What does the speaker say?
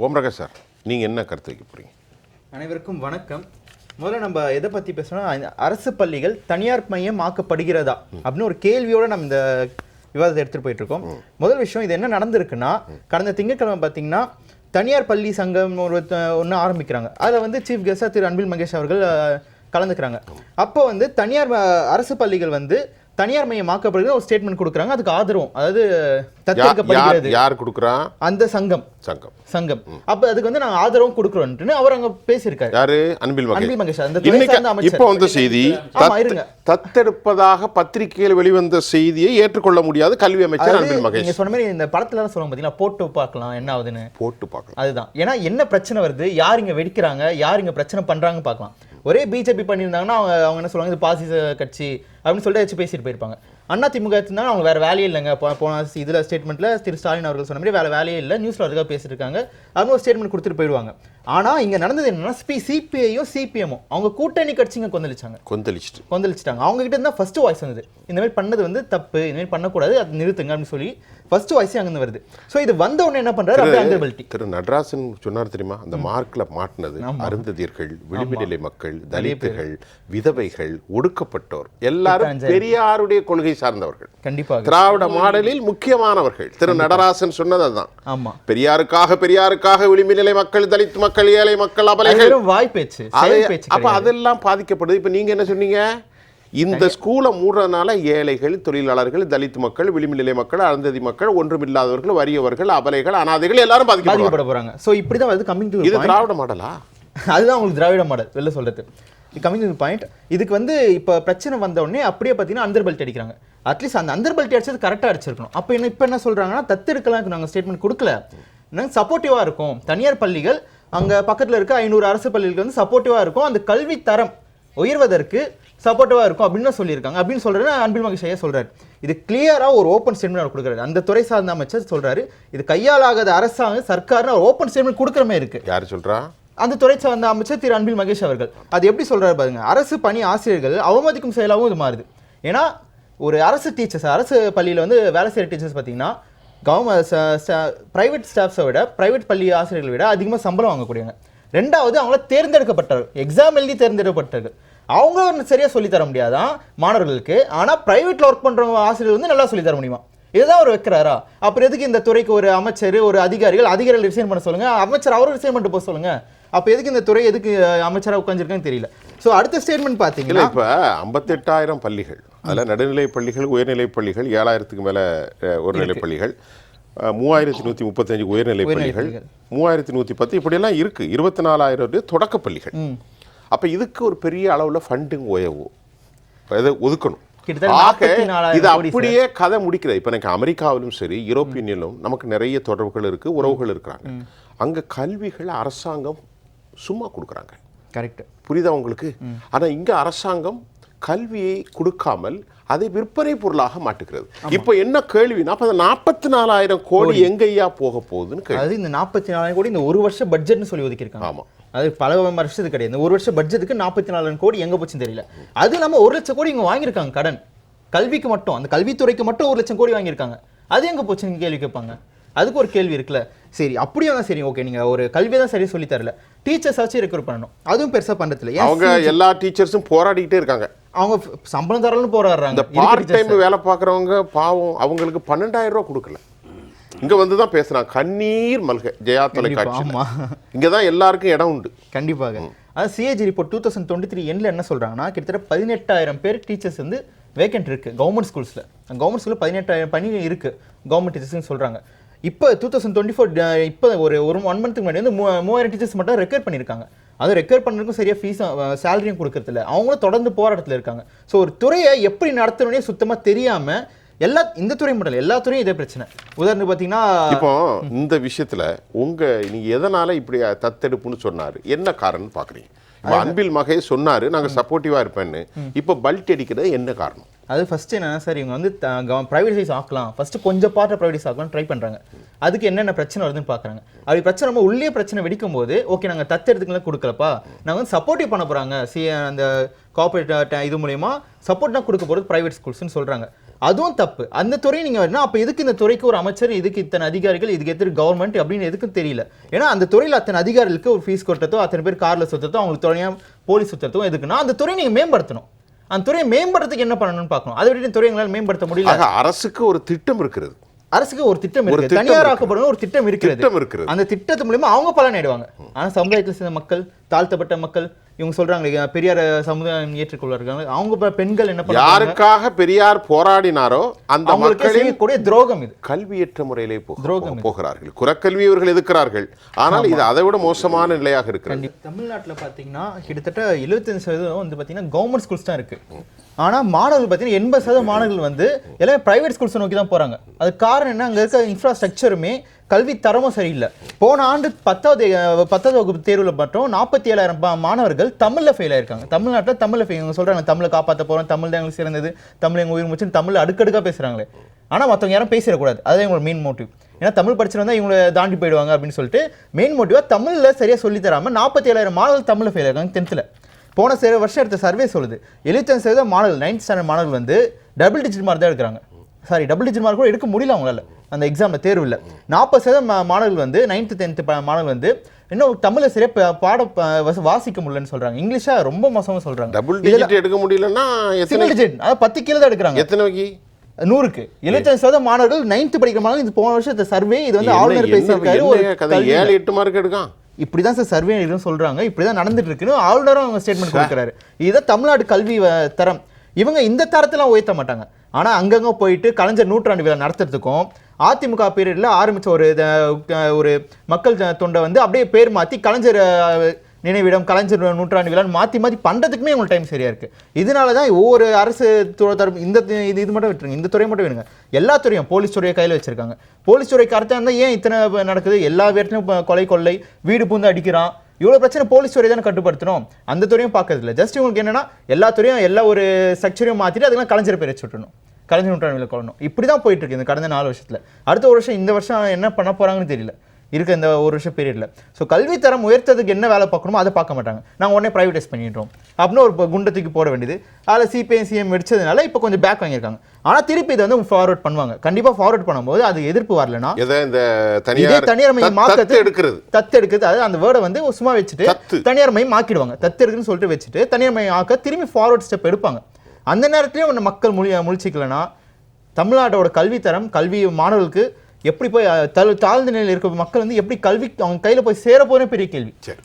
Om Prakash sir நீங்கள் என்ன கருத்து வைக்க போகிறீங்க அனைவருக்கும் வணக்கம். முதல்ல நம்ம எதை பற்றி பேசணும்னா இந்த அரசு பள்ளிகள் தனியார் மையம் ஆக்கப்படுகிறதா அப்படின்னு ஒரு கேள்வியோட நம்ம இந்த விவாதத்தை எடுத்துகிட்டு போயிட்டு இருக்கோம். முதல் விஷயம் இது என்ன நடந்திருக்குன்னா கடந்த திங்கட்கிழமை பார்த்தீங்கன்னா தனியார் பள்ளி சங்கம் ஒரு ஒன்று ஆரம்பிக்கிறாங்க. அதில் வந்து சீஃப் கெஸ்டாக திரு அன்பில் மகேஷ் அவர்கள் கலந்துக்கிறாங்க. அப்போ வந்து தனியார் அரசு பள்ளிகள் வந்து தனியார் மையம் ஆக்கப்படுகிற ஒரு ஸ்டேட்மெண்ட் கொடுக்குறாங்க அதுக்கு ஆதரவும் அதாவது தத்தெடுக்கப்படுகிறது யார் கொடுக்குறா அந்த சங்கம். சங்கம். சங்கம். அப்ப அதுக்கு வந்து நாங்க ஆதரவும் கொடுக்குறோம்னு அவர் அங்க பேசியிருக்காரு. யாரு? அன்பில் மகேஷ். அன்பில் மகேஷ் அந்த இப்போ வந்த செய்தி. தத்தெடுப்பதாக பத்திரிகையில் வெளிவந்த செய்தியை ஏற்றுக்கொள்ள முடியாது கல்வி அமைச்சர் அன்பில் நீங்க மகேஷ் சொன்ன மாதிரி இந்த படத்துல சொல்லுவாங்க பாத்தீங்களா போட்டு பார்க்கலாம் என்ன ஆகுதுன்னு. போட்டு பார்க்கலாம். அதுதான். ஏன்னா என்ன பிரச்சனை வருது யார் இங்க வெடிக்கிறாங்க யார் இங்க பிரச்சனை பண்றாங்க பார்க்கலாம். ஒரே பிஜேபி பண்ணியிருந்தாங்கன்னா அவங்க அவங்க என்ன சொல்லுவாங்க இது பாசிச கட்சி அப்படின்னு சொல்லிட்டு வச்சு பேசிட்டு போயிருப்பாங்க. அண்ணா திமுக இருந்தாலும் அவங்க வேற வேலையே இல்லைங்க. போன இதுல ஸ்டேட்மெண்ட்ல திரு ஸ்டாலின் அவர்கள் சொன்ன மாதிரி வேற வேலையே இல்லை. நியூஸ்ல அதுக்காக பேசிட்டு இருக்காங்க அப்படின்னு ஒரு ஸ்டேட்மெண்ட் கொடுத்துட்டு போயிடுவாங்க ஆனா இங்க நடந்தது என்னன்னா சிபிஐயும் சிபிஎம்மும் அவங்க கூட்டணி கட்சிங்க கொந்தளிச்சாங்க. கொந்தளிச்சிட்டு. கொந்தளிச்சிட்டாங்க. அவங்க கிட்ட இருந்தா ஃபர்ஸ்ட் வாய்ஸ் வந்தது. இந்த மாதிரி பண்ணது வந்து தப்பு. இந்த மாதிரி பண்ணக்கூடாது. அது நிறுத்துங்க அப்படின்னு சொல்லி ஃபர்ஸ்ட் வாய்ஸ் அங்கிருந்து வருது. சோ இது வந்த உடனே என்ன அண்டர்பல்ட்டி திரு நடராசன் சொன்னார் தெரியுமா? அந்த மார்க்ல மாட்டினது. அருந்ததியர்கள் விளிம்பு நிலை மக்கள் தலித்துகள் விதவைகள் ஒடுக்கப்பட்டோர். எல்லாரும் பெரியாருடைய கொள்கை சார்ந்தவர்கள். கண்டிப்பாக. திராவிட மாடலில் முக்கியமானவர்கள். திரு நடராசன் சொன்னது அதுதான். ஆமா. பெரியாருக்காக பெரியாருக்காக விளிம்பு நிலை மக்கள் தலித் மக்கள் ஏழை மக்கள் அபலைகள். வெறும் வாய் பேச்சு அது- செயல் பேச்சு அப்ப அதெல்லாம் பாதிக்கப்படுது. இப்ப நீங்க என்ன சொன்னீங்க? இந்த ஸ்கூலை மூடுறதுனால ஏழைகள் தொழிலாளர்கள் தலித் மக்கள் விளிம்பு நிலை மக்கள் அருந்ததி மக்கள் ஒன்றுமில்லாதவர்கள் வறியவர்கள் அபலைகள் அனாதைகள் எல்லாரும் பாதிக்கப்பட போறாங்க. சோ இப்படிதான் வருது கம்மிங் டு இது திராவிட மாடலா? அதுதான் உங்களுக்கு திராவிட மாடல் வெளில சொல்றது. கம்மிங் டு பாயிண்ட் இதுக்கு வந்து இப்போ பிரச்சனை வந்த உடனே அப்படியே பார்த்தீங்கன்னா அந்தர் பெல்ட் அடிக்கிறாங்க. அட்லீஸ்ட் அந்த அந்தர் பெல்ட் அடிச்சது கரெக்டாக அடிச்சிருக்கணும். அப்போ என்ன இப்போ என்ன சொல்றாங்கன்னா தத்தெடுக்கலாம் நாங்கள் ஸ்டேட்மெண்ட் கொடுக்கல. நாங்கள் சப்போர்ட்டிவாக இருக்கும். தனியார் பள்ளிகள் அங்கே பக்கத்தில் இருக்க ஐநூறு அரசு பள்ளிகளுக்கு வந்து சப்போர்ட்டிவாக இருக்கும். அந்த கல்வி தரம் உயர்வதற்கு சப்போர்ட்டிவாக இருக்கும் அப்படின்னு சொல்லியிருக்காங்க. அப்படின்னு சொல்றது அன்பில் மகேஷ் ஐயா சொல்றாரு. இது கிளியராக ஒரு ஓப்பன் ஸ்டேட்மெண்ட் அவர் கொடுக்குறாரு. அந்த துறை சார்ந்த அமைச்சர் சொல்றாரு இது கையாலாகாத அரசாங்கம் சர்க்கார்னு ஒரு ஓப்பன் ஸ்டேட்மெண்ட் கொடுக்குற மாதிரி இருக்கு. யார் சொல்றா? அந்த துறை சார்ந்த அமைச்சர் திரு அன்பில் மகேஷ் அவர்கள். அது எப்படி சொல்றாரு பாருங்க அரசு பணி ஆசிரியர்கள் அவமதிக்கும் செயலாகவும் இது மாறுது. ஏன்னா ஒரு அரசு டீச்சர்ஸ் அரசு பள்ளியில் வந்து வேலை செய்கிற டீச்சர்ஸ் பார்த்தீங்கன்னா கவர்மெண்ட் ப்ரைவேட் ஸ்டாஃப்ஸை விட ப்ரைவேட் பள்ளி ஆசிரியர்களை விட அதிகமாக சம்பளம் வாங்கக்கூடியவங்க. ரெண்டாவது அவங்கள தேர்ந்தெடுக்கப்பட்டவர். எக்ஸாம் எழுதி தேர்ந்தெடுக்கப்பட்டவர்கள் அவங்க சரியா சொல்லித் தர முடியாதான் மாணவர்களுக்கு. ஆனா பிரைவேட்ல ஒர்க் பண்றவங்க ஆசிரியர் வந்து நல்லா சொல்லித் தர முடியுமா? இதுதான் அவர் வைக்கிறாரா? அப்புறம் எதுக்கு இந்த துறைக்கு ஒரு அமைச்சர் ஒரு அதிகாரிகள் அதிகாரிகள் ரிசைன் பண்ண சொல்லுங்க? அமைச்சர் அவரும் ரிசைன் பண்ணிட்டு போக சொல்லுங்க. அப்ப எதுக்கு இந்த துறை எதுக்கு அமைச்சரா உட்காந்துருக்கான்னு தெரியல. சோ அடுத்த ஸ்டேட்மெண்ட் இல்ல பாத்தீங்கன்னா இப்ப ஐம்பத்தெட்டாயிரம் பள்ளிகள். அதுல நடுநிலை பள்ளிகள் உயர்நிலை பள்ளிகள் ஏழாயிரத்துக்கு மேல உயர்நிலை பள்ளிகள் மூவாயிரத்தி நூத்தி முப்பத்தஞ்சு உயர்நிலை பள்ளிகள் மூவாயிரத்தி நூத்தி பத்து இப்படியெல்லாம் இருக்கு. இருபத்தி நாலாயிரம் தொடக்க பள்ளிகள். அப்ப இதுக்கு ஒரு பெரிய அளவுல ஃபண்டிங் உயவு இதை ஒதுக்கணும். ஆக 44,000 இது அப்படியே கதை முடிக்கிறது இப்ப எனக்கு அமெரிக்காவிலும் சரி யூரோப்பியனிலும் நமக்கு நிறைய தொடர்புகள் இருக்கு உறவுகள் இருக்கிறாங்க. அங்க கல்விகள் அரசாங்கம் சும்மா கொடுக்குறாங்க. கரெக்ட் புரியுதா உங்களுக்கு? ஆனா இங்க அரசாங்கம் கல்வியை கொடுக்காமல் அதை விற்பனை பொருளாக மாட்டுகிறது. இப்போ என்ன கேள்வினா அப்ப நாற்பத்தி நாலாயிரம் கோடி எங்கய்யா போக போகுதுன்னு கேள்வி. இந்த நாற்பத்தி நாலாயிரம் கோடி இந்த ஒரு வருஷம் பட்ஜெட்னு சொல்லி ஒதுக்கியிருக்காங்க. ஆமா. அது பல வருஷத்துக்கு கிடையாது. ஒரு வருஷம் பட்ஜெட்டுக்கு நாற்பத்தி நாலாயிரம் கோடி எங்க போச்சுன்னு தெரியல. அது இல்லாம ஒரு லட்சம் கோடி இங்க வாங்கியிருக்காங்க கடன். கல்விக்கு மட்டும் அந்த கல்வித்துறைக்கு மட்டும் ஒரு லட்சம் கோடி வாங்கியிருக்காங்க. அது எங்க போச்சுன்னு கேள்வி கேட்பாங்க. அதுக்கு ஒரு கேள்வி இருக்குல்ல. சரி அப்படியே தான் சரி ஓகே நீங்க ஒரு கல்வியை தான் சரியா சொல்லி தரல. டீச்சர்ஸ் ஆச்சு ரெக்ரூட் பண்ணணும். அதுவும் பெருசா பண்றதுல ஏன் அவங்க எல்லா டீச்சர்ஸும் போராடிக்கிட்டே இருக்காங்க. அவங்க சம்பளம் தரலன்னு போராடுறாங்க. இந்த பார்ட். டைம் வேலை பார்க்குறவங்க பாவம் அவங்களுக்கு பன்னெண்டாயிரம் ரூபாய் கொடுக்கல. இங்க வந்து தான் பேசுறாங்க கண்ணீர் மல்க. ஜெயா தொலைக்காட்சி. இங்க தான் எல்லாருக்கும் இடம் உண்டு. கண்டிப்பாக. அது CAG report two thousand twenty three எண்ணில் என்ன சொல்றாங்கன்னா கிட்டத்தட்ட பதினெட்டாயிரம் பேர் டீச்சர்ஸ் வந்து வேக்கண்ட் இருக்கு கவர்மெண்ட் ஸ்கூல்ஸ்ல கவர்மெண்ட் ஸ்கூல்ல பதினெட்டாயிரம் பணி இருக்கு கவர்மெண்ட் டீச்சர்ஸ்னு சொல்றாங்க. இப்போ டூ தௌசண்ட் டுவெண்ட்டி ஃபோர் இப்போ ஒரு ஒரு ஒன் மந்த்துக்கு முன்னாடி வந்து மூ- மூவாயிரம் டீச்சர்ஸ் மட்டும் ரெக்கர் பண்ணியிருக்காங்க. அது ரெக்கர் பண்ணுறதுக்கும் சரியா ஃபீஸ் சேலரியும் கொடுக்கறதில்ல. அவங்களும் தொடர்ந்து போராட்டத்தில் இருக்காங்க. ஸோ ஒரு துறையை எப்படி நடத்தணும்னே சுத்தமா தெரியாம எல்லா இந்த துறை மட்டும் எல்லா துறையும் இதே பிரச்சனை. உதாரணத்துக்கு பார்த்தீங்கன்னா இப்போ இந்த விஷயத்துல உங்க நீங்க எதனால இப்படி தத்தெடுப்புன்னு சொன்னாரு? என்ன காரணம்னு பாக்குறீங்க? இப்போ அன்பில் மகேஷ் சொன்னாரு நாங்க சப்போர்ட்டிவா இருப்பேன்னு. இப்போ பல்ட் அடிக்கிறது என்ன காரணம்? அது ஃபர்ஸ்ட் என்னன்னா சார் இவங்க வந்து ப்ரைவேடைஸ் ஆக்கலாம். ஃபர்ஸ்ட் கொஞ்சம் பார்ட்டை ப்ரைவேடைஸ் ஆக்கலாம் ட்ரை பண்றாங்க. அதுக்கு என்னென்ன பிரச்சனை வருதுன்னு பார்க்குறாங்க அப்படி பிரச்சனை நம்ம உள்ளே பிரச்சனை வெடிக்கும் போது ஓகே நாங்கள் தத்தெடுத்துக்கலாம் கொடுக்கலப்பா. நாங்கள் வந்து சப்போர்ட்டிவ் பண்ண போறாங்க. சி அந்த கார்பரேட் இது மூலயமா சப்போர்ட் தான் கொடுக்க போகிறது ப்ரைவேட் ஸ்கூல்ஸ்னு சொல்றாங்க. அதுவும் தப்பு. அந்த துறை நீங்க வரணும் அப்ப எதுக்கு இந்த துறைக்கு ஒரு அமைச்சர் இதுக்கு இத்தனை அதிகாரிகள் இதுக்கு எத்தனை கவர்மெண்ட் அப்படின்னு எதுக்கும் தெரியல. ஏன்னா அந்த துறையில அத்தனை அதிகாரிகளுக்கு ஒரு ஃபீஸ் கொட்டத்தோ அத்தனை பேர் கார்ல சுத்தத்தோ அவங்களுக்கு துணையா போலீஸ் சுத்தத்தோ எதுக்குன்னா அந்த துறையை நீங்க மேம்படுத்தணும். அந்த துறையை மேம்படுறதுக்கு என்ன பண்ணணும்னு பார்க்கணும். அதை விட்டு துறையை எங்களால் மேம்படுத்த முடியல. அரசுக்கு ஒரு திட்டம் இருக்கிறது. அரசுக்கு ஒரு திட்டம் இருக்கு தனியார். ஆக்கப்படணும் ஒரு திட்டம் இருக்கிறது. அந்த திட்டத்து மூலியமா அவங்க பலன் அடைவாங்க. ஆனா சமுதாயத்தில் சேர்ந்த மக்கள் தாழ்த்தப்பட்ட மக்கள் இவங்க சொல்றாங்க பெரியார் சமுதாயம் ஏற்றுக்கொள்வார்கள். அவங்க பெண்கள் என்ன யாருக்காக பெரியார் போராடினாரோ அந்த மக்களின் துரோகம் இது. கல்வியற்ற முறையிலே துரோகம். போகிறார்கள். குறக்கல்வி இவர்கள் எதிர்க்கிறார்கள். ஆனால் இது அதை விட மோசமான நிலையாக இருக்கிறது. தமிழ்நாட்டுல பாத்தீங்கன்னா கிட்டத்தட்ட 75% சதவீதம் வந்து பாத்தீங்கன்னா கவர்மெண்ட் ஸ்கூல்ஸ் தான் இருக்கு. ஆனா மாணவர்கள் பாத்தீங்கன்னா எண்பது சதவீதம் மாணவர்கள் வந்து எல்லாமே பிரைவேட் ஸ்கூல்ஸ் நோக்கி தான் போறாங்க. அது காரணம் என்ன? அங்க இருக்க இன்ஃப்ராஸ்ட்ரக்சருமே கல்வி தரமும் சரியில்லை. போன ஆண்டு பத்தாவது பத்தாவது வகுப்பு தேர்வில் மட்டும் நாற்பத்தி ஏழாயிரம் மாணவர்கள் தமிழில் ஃபெயில் ஆயிருக்காங்க. தமிழ்நாட்டில் தமிழில் ஃபெயில் இவங்க தமிழை காப்பாற்ற போகிறோம் தமிழ் தான் எங்களுக்கு சிறந்தது. தமிழ் எங்கள் உயிர் மூச்சுன்னு தமிழ் அடுக்கடுக்காக பேசுகிறாங்களே ஆனால் மற்றவங்க யாரும் பேசிடக்கூடாது. அதுதான் இவங்களோட மெயின் மோட்டிவ் ஏன்னா தமிழ் படிச்சிருந்தா இவங்களை தாண்டி போயிடுவாங்க அப்படின்னு சொல்லிட்டு மெயின் மோட்டிவாக தமிழில் சரியாக சொல்லி தராமல் நாற்பத்தி ஏழாயிரம் மாணவர்கள் தமிழில் ஃபெயில் ஆயிருக்காங்க டென்த்தில் போன சில வருஷம் எடுத்த சர்வே சொல்லுது. எழுபத்தஞ்சு சதவீதம் மாணவர்கள் நைன்த் ஸ்டாண்டர்ட் மாணவர்கள் வந்து டபுள் டிஜிட் மார்க் தான் எடுக்கிறாங்க. சாரி டபுள் டிஜிட் மார்க் கூட எடுக்க முடியல அவங்களால. அந்த எக்ஸாம்ல தேர்வில் நாற்பது சதவீதம் மாணவர்கள் வந்து நைன்த்து டென்த்து மாணவர்கள் வந்து இன்னும் தமிழை சரியா ப- பாட வாசிக்க முடியலன்னு சொல்றாங்க. இங்கிலீஷா ரொம்ப மோசமா சொல்றாங்க. டபுள் டிஜிட் எடுக்க முடியலன்னா எத்தனை சிங்கிள் டிஜிட் அதாவது பத்து கீழே தான் எடுக்கிறாங்க. எத்தனை வகி? நூறுக்கு. எழுபத்தஞ்சு சதவீதம் மாணவர்கள் நைன்த் படிக்கிற மாணவர்கள் இது போன வருஷத்தை சர்வே இது வந்து ஆளுநர் பேசியிருக்காரு. ஏழு எட்டு மார்க் எடுக்கான். இப்படிதான் சார் சர்வே இதுவும் சொல்றாங்க. இப்படிதான் நடந்துட்டு இருக்குன்னு ஆளுநரும் அவங்க ஸ்டேட்மெண்ட் கொடுக்குறாரு. இதுதான் தமிழ்நாடு கல்வி தரம். இவங்க இந்த தரத்தெல்லாம் உயர்த்த மாட்டாங்க. ஆனால் அங்கங்கே போயிட்டு கலைஞர் நூற்றாண்டு விழா நடத்துறதுக்கும் அதிமுக பீரியடில் ஆரம்பித்த ஒரு ஒரு மக்கள் தொண்டை வந்து அப்படியே பேர் மாற்றி கலைஞர் நினைவிடம் கலைஞர் நூற்றாண்டு விழான்னு மாற்றி மாற்றி பண்ணுறதுக்குமே உங்களுக்கு டைம் சரியாக இருக்குது இதனால தான் ஒவ்வொரு அரசு துறை தரம் இந்த இது இது மட்டும் விட்டுருங்க. இந்த துறையை மட்டும் விடுங்க. எல்லா துறையும் போலீஸ் துறையை கையில் வச்சுருக்காங்க. போலீஸ் துறை கரெக்டாக இருந்தால் ஏன் இத்தனை நடக்குது? எல்லா வீட்லையும் கொலை கொள்ளை வீடு பூந்து அடிக்கிறான். இவ்வளோ பிரச்சனை போலீஸ் துறை தானே கட்டுப்படுத்தணும்? அந்த துறையும் பார்க்கறது இல்லை. ஜஸ்ட் இவங்களுக்கு என்னன்னா எல்லா துறையும் எல்லா ஒரு ஸ்ட்ரக்சரையும் மாற்றிட்டு அதுக்கெல்லாம் கலைஞர் பேர் வச்சுட்டணும் கலைஞர் நூற்றாண்டு கொள்ளணும் இப்படி தான் போயிட்டு இருக்கு இந்த கடந்த நாலு வருஷத்தில். அடுத்த ஒரு வருஷம் இந்த வருஷம் என்ன பண்ண போகிறாங்கன்னு தெரியல. இருக்க இந்த ஒரு வருஷம் பீரியட்ல ஸோ கல்வி தரம் உயர்த்ததுக்கு என்ன வேலை பார்க்கணுமோ அதை பார்க்க மாட்டாங்க. நாங்கள் உடனே ப்ரைவேடைஸ் பண்ணிடுறோம். அப்படின்னு ஒரு குண்டத்துக்கு போட வேண்டியது. அதில் சிபிஎம் சிஎம் வெடிச்சதுனால இப்போ கொஞ்சம் பேக் வாங்கியிருக்காங்க. ஆனால் திருப்பி இதை வந்து ஃபார்வர்ட் பண்ணுவாங்க. கண்டிப்பாக ஃபார்வர்ட் பண்ணும்போது அது எதிர்ப்பு வரலனா இந்த தனியார் தனியார் மையம் தத்- மாக்கத்து தத்து எடுக்கிறது. தத்து எடுக்கிறது. அதாவது அந்த வேர்டை வந்து சும்மா வச்சுட்டு. தனியார் மையம் ஆக்கிடுவாங்க தத்து எடுக்குன்னு சொல்லிட்டு வச்சுட்டு தனியார் மையம் ஆக்க திரும்பி ஃபார்வர்ட் ஸ்டெப் எடுப்பாங்க. அந்த நேரத்துலயும் மக்கள் முழி முழிச்சிக்கலனா தமிழ்நாட்டோட கல்வித்தரம் கல்வி மாணவர்களுக்கு எப்படி போய் தாழ்ந்த நிலையில் இருக்க மக்கள் வந்து எப்படி கல்வி அவங்க கையில போய் சேர போகிறேன் பெரிய கேள்வி. சரி.